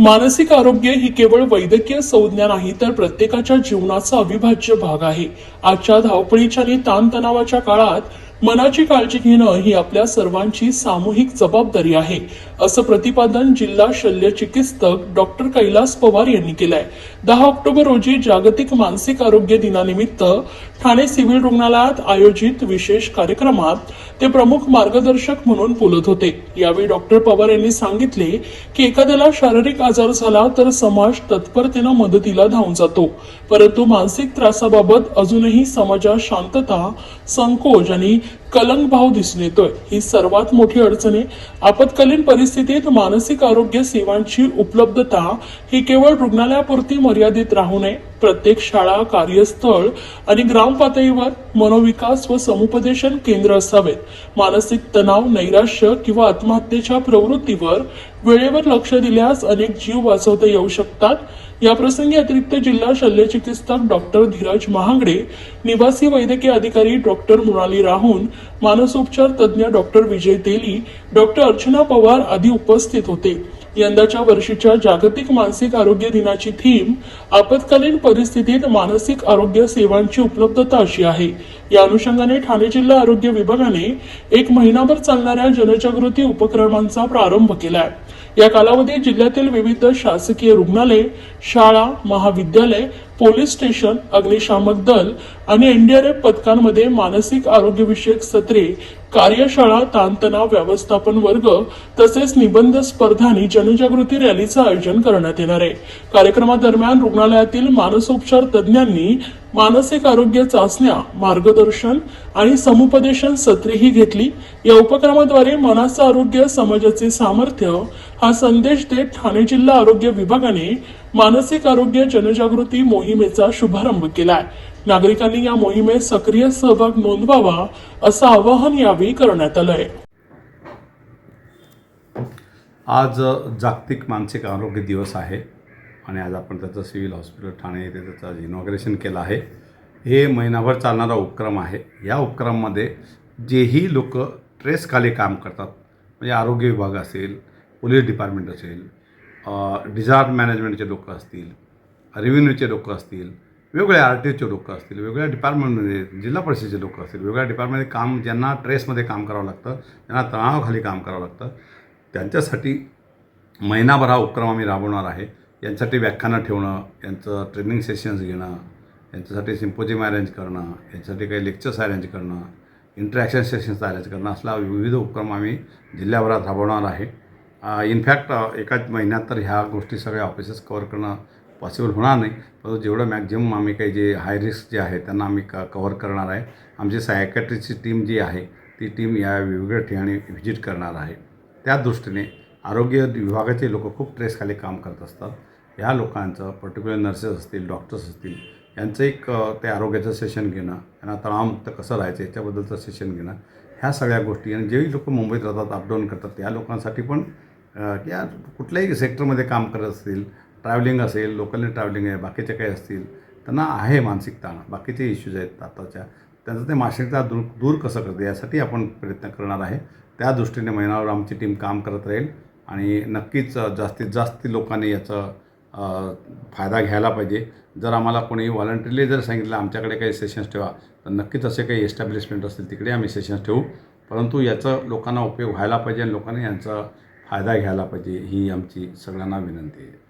मानसिक आरोग्य ही केवळ वैद्यकीय संज्ञा नाही तर प्रत्येकाच्या जीवनाचा अविभाज्य भाग आहे. आजच्या धावपळीच्या आणि ताणतणावाच्या काळात मनाची काळजी घेणं ही आपल्या सर्वांची सामूहिक जबाबदारी आहे असं प्रतिपादन जिल्हा शल्य चिकित्सक डॉक्टर कैलास पवार यांनी केलंय. दहा ऑक्टोबर रोजी जागतिक मानसिक आरोग्य दिनानिमित्त ठाणे सिव्हिल रुग्णालयात आयोजित विशेष कार्यक्रमात ते प्रमुख मार्गदर्शक म्हणून बोलत होते. यावेळी डॉक्टर पवार यांनी सांगितले की एखाद्याला शारीरिक आजार झाला तर समाज तत्परतेनं मदतीला धावून जातो. परंतु मानसिक त्रासाबाबत अजूनही समाजात शांतता संकोच आणि कलंक भाव दिसून येतोय. ही सर्वात मोठी अडचण आहे. आपत्कालीन परिस्थितीत मानसिक आरोग्य सेवांची उपलब्धता ही केवळ रुग्णालयापुरती मर्यादित राहू नये. प्रत्येक शाळा कार्यस्थळ आणि ग्राम पातळीवर मनोविकास व समुपदेशन केंद्र असावेत. मानसिक तणाव नैराश्य किंवा आत्महत्येच्या प्रवृत्तीवर वेळेवर लक्ष दिल्यास अनेक जीव वाचवता येऊ शकतात. या प्रसंगी अतिरिक्त जिल्हा शल्य चिकित्सक डॉक्टर धीरज महागडे निवासी वैद्यकीय अधिकारी डॉक्टर मृणाली राहून मानसोपचार तज्ज्ञ डॉक्टर विजय तेली डॉक्टर अर्चना पवार आदी उपस्थित होते. यंदाच्या वर्षीच्या जागतिक मानसिक आरोग्य दिनाची थीम आपत्कालीन परिस्थितीत मानसिक आरोग्य सेवांची उपलब्धता अशी आहे. या अनुषंगाने ठाणे जिल्हा आरोग्य विभागाने एक महिनाभर चालणाऱ्या जनजागृती उपक्रमांचा प्रारंभ केलाय. या कालावधीत जिल्ह्यातील विविध शासकीय रुग्णालय शाळा महाविद्यालय पोलीस स्टेशन अग्निशामक दल आणि एनडीआरएफ पथकांमध्ये मानसिक आरोग्यविषयक सत्रे कार्यशाळा ताणतणाव व्यवस्थापन वर्ग तसेच निबंध स्पर्धा आणि जनजागृती रॅलीचं आयोजन करण्यात येणार आहे. कार्यक्रमादरम्यान रुग्णालयातील मानसोपचार तज्ज्ञांनी मानसिक आरोग्य चाचण्या मार्गदर्शन आणि समुपदेशन सत्रेही घेतली. या उपक्रमाद्वारे मनाचं आरोग्य समाजाचे सामर्थ्य हा संदेश देत ठाणे जिल्हा आरोग्य विभागाने मानसिक आरोग्य जनजागृती मोहिमेचा शुभारंभ केलाय. नागरिकांनी या मोहिमेत सक्रिय सहभाग नोंदवावा असं आवाहन यावेळी करण्यात आलंय. आज जागतिक मानसिक आरोग्य दिवस आहे आणि आज आपण त्याचं सिव्हिल हॉस्पिटल ठाणे येथे त्याचं इनॉग्रेशन केलं आहे. हे महिनाभर चालणारा उपक्रम आहे. या उपक्रमामध्ये जेही लोक ट्रेसखाली काम करतात म्हणजे आरोग्य विभाग असेल पोलीस डिपार्टमेंट असेल डिझास्टर मॅनेजमेंटचे लोक असतील रेव्हेन्यूचे लोक असतील वेगवेगळ्या आर टी ओचे लोक असतील वेगवेगळ्या डिपार्टमेंटमध्ये जिल्हा परिषदेचे लोक असतील वेगवेगळ्या डिपार्टमेंटमध्ये काम ज्यांना ट्रेसमध्ये काम करावं लागतं ज्यांना तणावाखाली काम करावं लागतं त्यांच्यासाठी महिनाभर हा उपक्रम आम्ही राबवणार आहे. यांच्यासाठी व्याख्यानं ठेवणं यांचं ट्रेनिंग सेशन्स घेणं यांच्यासाठी सिम्पोजियम अरेंज करणं यांच्यासाठी काही लेक्चर्स अरेंज करणं इंटरॅक्शन सेशन्स अरेंज करणं असला विविध उपक्रम आम्ही जिल्ह्याभरात राबवणार आहे. इनफॅक्ट एकाच महिन्यात तर ह्या गोष्टी सगळ्या ऑफिसेस कवर करणं पॉसिबल होणार नाही. परंतु जेवढं मॅक्झिमम आम्ही काही जे हाय रिस्क जे आहे त्यांना आम्ही क कवर करणार आहे. आमची सायकॅट्रीची टीम जी आहे ती टीम या वेगवेगळ्या ठिकाणी व्हिजिट करणार आहे. त्या दृष्टीने आरोग्य विभागाचे लोक खूप ट्रेसखाली काम करत असतात. ह्या लोकांचं पर्टिक्युलर नर्सेस असतील डॉक्टर्स असतील यांचं एक ते आरोग्याचं सेशन घेणं त्यांना तणावमुक्त कसं राहायचं याच्याबद्दलचं सेशन घेणं ह्या सगळ्या गोष्टी. आणि जेही लोक मुंबईत राहतात अपडाऊन करतात त्या लोकांसाठी पण किंवा या कुठल्याही सेक्टरमध्ये काम करत असतील ट्रॅव्हलिंग असेल लोकलने ट्रॅव्हलिंग आहे बाकीचे काही असतील त्यांना आहे मानसिक ताण. बाकीचे इश्यूज आहेत आताच्या. त्यांचं ते मानसिकता दूर दूर कसं करते यासाठी आपण प्रयत्न करणार आहे. त्या दृष्टीने महिनावर आमची टीम काम करत राहील आणि नक्कीच जास्तीत जास्त लोकांनी याचा फायदा घ्यायला पाहिजे. जर आम्हाला कोणी व्हॉलंटरीली जर सांगितलं आमच्याकडे काही सेशन्स ठेवा तर नक्कीच असे काही एस्टॅब्लिशमेंट असतील तिकडे आम्ही सेशन्स ठेवू. परंतु याचा लोकांना उपयोग व्हायला पाहिजे आणि लोकांनी यांचा फायदा घ्यायला पाहिजे ही आमची सगळ्यांना विनंती आहे.